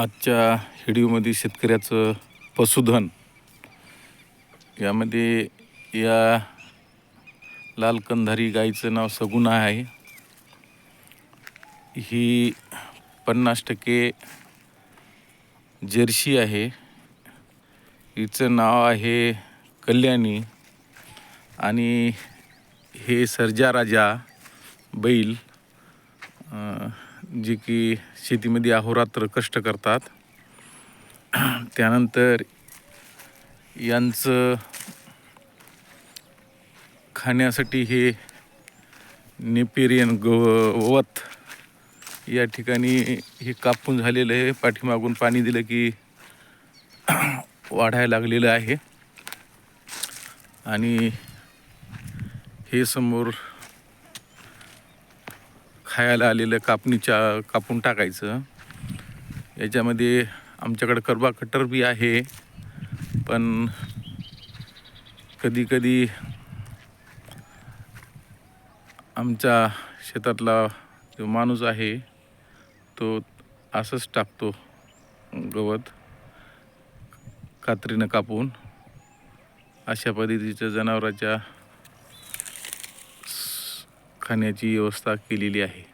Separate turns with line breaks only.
आजच्या व्हिडिओमध्ये शेतकऱ्याचं पशुधन यामध्ये या लाल कंधारी गाईचं नाव सगुणा आहे. ही पन्नास टक्के जर्सी आहे. हिचं नाव आहे कल्याणी आणि हे सर्जा राजा बैल जे की शेतीमध्ये अहोरात्र कष्ट करतात. त्यानंतर यांचं खाण्यासाठी हे नेपेरियन गवत या ठिकाणी हे कापून झालेलं आहे. पाठीमागून पाणी दिलं की वाढायला लागलेलं आहे. आणि हे समोर खायला आलेलं कापणीच्या कापून टाकायचं. याच्यामध्ये आमच्याकडं करबा कटर बी आहे. पण कधी कधी आमच्या शेतातला जो माणूस आहे तो असंच टाकतो गवत कात्रीनं कापून. अशा पद्धतीच्या जनावराच्या खाण्याची व्यवस्था केलेली आहे.